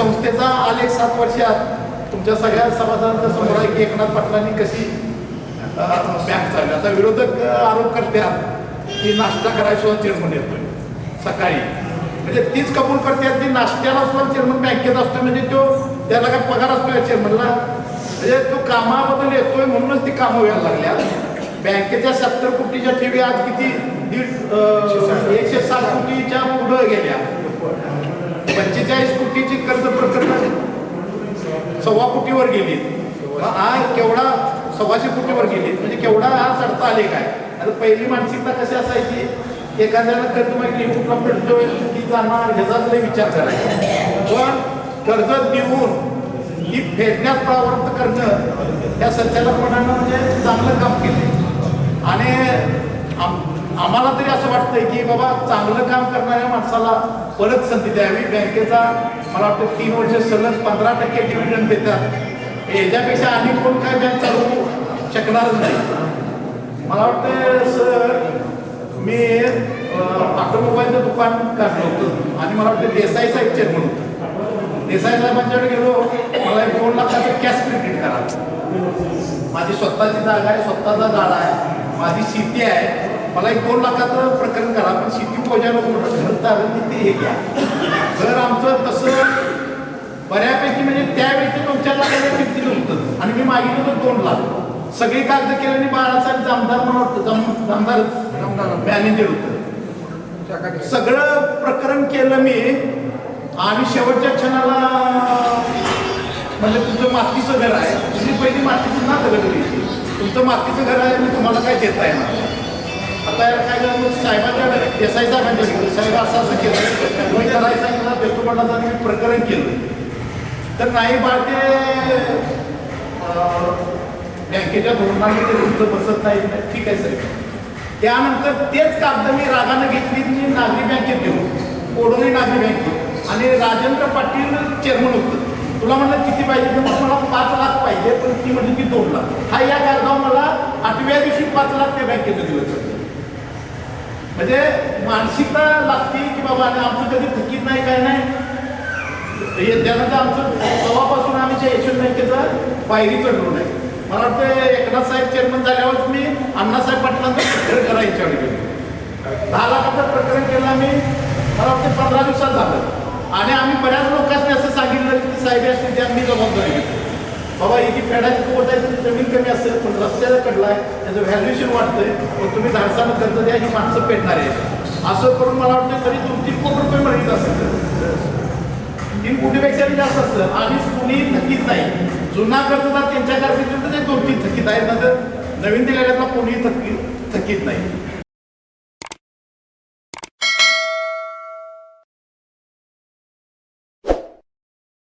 संस्थेचा आलेख सात वर्षात तुमच्या सगळ्या सभासदांच्या समोर आहे की एकनाथ पाटलांनी कशी बँक चालली? आता विरोधक आरोप करतात की नाश्ता करायला सुद्धा चेअरमन येतोय सकाळी. म्हणजे तीच कबूल करतात की नाश्त्याला सुद्धा चेअरमन बँकेत असतो म्हणजे तो त्याला काय पगार असतो या चेअरमनला? म्हणजे तो कामाबद्दल येतोय म्हणूनच ती कामं व्हायला लागल्या. बँकेच्या सत्तर कोटीच्या ठेवी आज किती? दीड एकशे सात कोटीच्या पुढं गेल्या. पंचेचाळीस कोटीची कर्ज प्रकरण सव्वा कोटीवर गेली. आज केवढा सव्वाशे कोटीवर गेली. म्हणजे केवढा हा चढता आले काय? आता पहिली मानसिकता कशी असायची? एखाद्याला कर्ज माहिती कुठला पडतोय की जाणार ह्याचा तरी विचार करायचा. पण कर्ज देऊन ही फेडण्यास प्रवृत्त करणं त्या संचालकपणानं म्हणजे चांगलं काम केले आणि आम्हाला तरी असं वाटतंय की बाबा चांगलं काम करणाऱ्या माणसाला परत संधी द्यावी. बँकेचा मला वाटतं तीन वर्ष सलग पंधरा टक्के डिव्हिडंड देतात. याच्यापेक्षा आणि कोण काय बँक चालू शकणारच नाही. मला वाटतं सर मी ऑटोमोबाईलचं दुकान काढलं होतं. आणि मला वाटतं देसाई साहेब चेअरमन होतं देसाई साहेबांच्याकडे गेलो मला एक दोन लाखाचं कॅश क्रेडिट करा माझी स्वतःची जागा आहे स्वतःचा गाडा आहे. माझी शेती आहे. मला एक दोन लाखाचं प्रकरण करा पण शेती पोजायला मोठं घर चालत नाही ते हे घ्या. घर आमचं तसं बऱ्यापैकी म्हणजे त्यावेळी दोन चार लाखाच्या किमतीत होतं आणि मी मागितलं होतं दोन लाख. सगळी कागद केल्याने बाळासाहेब जामदार म्हणून होतं जाम- जामदार मॅनेजर होतं. सगळं प्रकरण केलं मी आणि शेवटच्या क्षणाला म्हणजे तुमचं मातीचं घर आहे. तुम्ही पहिली मातीचं ना दगड घ्यायची तुमचं मातीचं घर आहे मी तुम्हाला काय देता येणार तयार काय झालं मग साहेबांच्या देसाई साहेबांच्या साहेब असं असं केलं. मी करायचं सांगितलं देतो मी प्रकरण केलं. तर नाही बा ते बँकेच्या धोरणाने ते तुमचं बसत नाही ठीक आहे साहेब. त्यानंतर तेच कागद मी रागानं घेतली मी नागरी बँकेत घेऊन कोडोली नागरी बँकेत आणि राजेंद्र पाटील चेअरमन होतं. तुला म्हणलं किती पाहिजे? तर मग मला पाच लाख पाहिजे पण ती म्हणजे की दोन लाख. हा या कागदावर मला आठव्या दिवशी पाच लाख त्या बँकेत दिलं म्हणजे मानसिकता लागते की बाबा आता आमचं कधी थकीत नाही काय नाही? हे त्यानंतर आमचं तेव्हापासून आम्ही त्या यशवंत बँकेचं पायरी चढलो नाही मला वाटतं एकनाथ साहेब चेअरमन झाल्यावर मी अण्णासाहेब पाटलांचं प्रकरण करायच्या वेळी दहा लाखाचं प्रकरण केलं आम्ही. मला वाटतं पंधरा दिवसात झालं. आणि आम्ही बऱ्याच लोकांनी असं सांगितलं की साहेब असतील त्या मी जबाबदारी बाबा ही जी फेडायची कुवत आहे जमीन कमी असेल पण रस्त्याला कडला आहे त्याचं व्हॅल्युएशन वाढतंय पण तुम्ही धाडसानं कर्ज द्या ही माणसं पेटणार आहे असं करून मला वाटतं तरी दोन तीन रुपये मिळत असेल. तीन कोटीपेक्षा जास्त असतं. आणि कुणी थकीत नाही. जुना कर्जदार त्यांच्या कर्जाचे ते दोन तीन थकीत आहेत. नंतर नवीन दिलेल्यातला कोणी थकीत थकीत नाही.